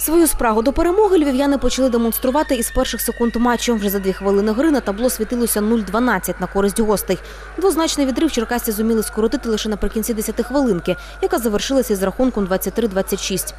Свою спрагу до перемоги львів'яни почали демонструвати із перших секунд матчу. Вже за дві хвилини гри на табло світилося 0-12 на користь гостей. Двозначний відрив черкасці зуміли скоротити лише наприкінці 10 хвилинки, яка завершилася із рахунком 23-26.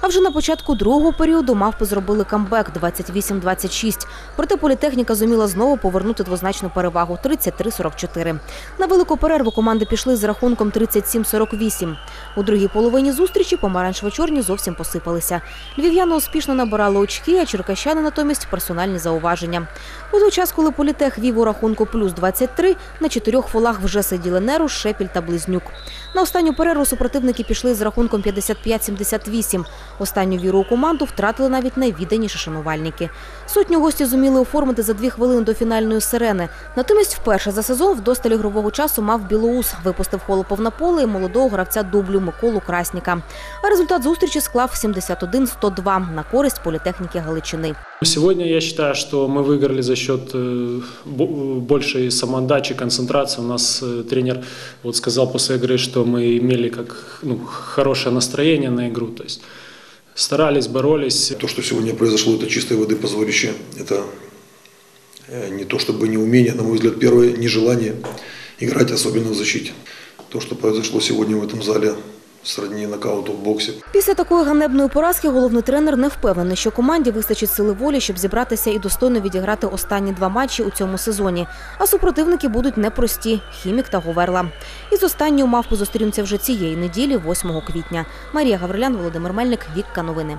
А вже на початку другого періоду мавпи зробили камбек 28-26. Проте політехніка зуміла знову повернути двозначну перевагу 33-44. На велику перерву команди пішли з рахунком 37-48. У другій половині зустрічі помаранчево-чорні зовсім посипалися. Львів'яни успішно набирали очки, а черкащани натомість персональні зауваження. У той час, коли політех вів у рахунку плюс 23, на чотирьох фолах вже сиділи Неру, Шепіль та Близнюк. На останню перерву супротивники пішли з рахунком 55-78. Останню віру у команду втратили навіть найвідданіші шанувальники. Сотню гості зуміли оформити за дві хвилини до фінальної сирени. Натомість вперше за сезон вдосталь ігрового часу мав Білоус. Випустив Холопов на поле і молодого гравця дублю Миколу Красніка. А результат зустрічі склав 71-102 на користь політехніки Галичини. Сегодня я считаю, что мы выиграли за счет э, бо- большей самоотдачи, концентрации. У нас э, тренер вот сказал после игры, что мы имели как ну, хорошее настроение на игру. То есть старались, боролись. То, что сегодня произошло, это чистой воды позволище. Это э, не то чтобы неумение, на мой взгляд, первое нежелание играть, особенно в защите. То, что произошло сегодня в этом зале, сродни нокауту в боксі. Після такої ганебної поразки головний тренер не впевнений, що команді вистачить сили волі, щоб зібратися і достойно відіграти останні два матчі у цьому сезоні. А супротивники будуть непрості – Хімік та Говерла. Із останньою мавпу зустрінуться вже цієї неділі, 8 квітня. Марія Гаврилян, Володимир Мельник, Вікка Новини.